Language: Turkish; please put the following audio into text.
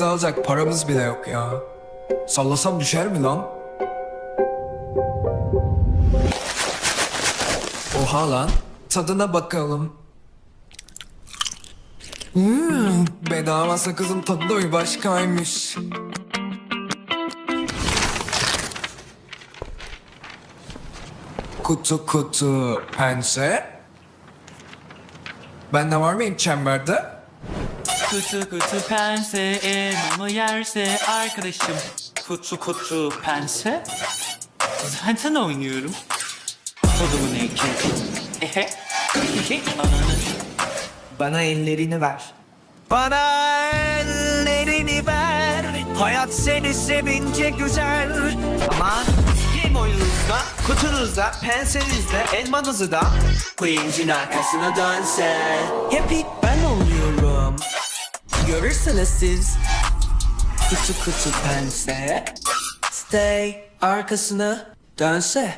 alacak paramız bile yok ya. Sallasam düşer mi lan? Oha lan. Tadına bakalım. Hmm, bedava sakızın tadı da bir başkaymış. Kutu kutu pense. Bende var mı ilk çemberde? Kutu kutu pense elmamı yerse arkadaşım Kutu kutu pense Zaten oynuyorum Kodumun heykeli Ehe Ehe Ananı Bana ellerini ver. Bana ellerini ver. Hayat seni sevince güzel. Aman Game oyununuzda, kutunuzda, pensenizde, elmanızı da Queen'cin arkasına dönse. Happy. Kıvırırsınız siz. Kutu kutu pense. Stay arkasını dönse.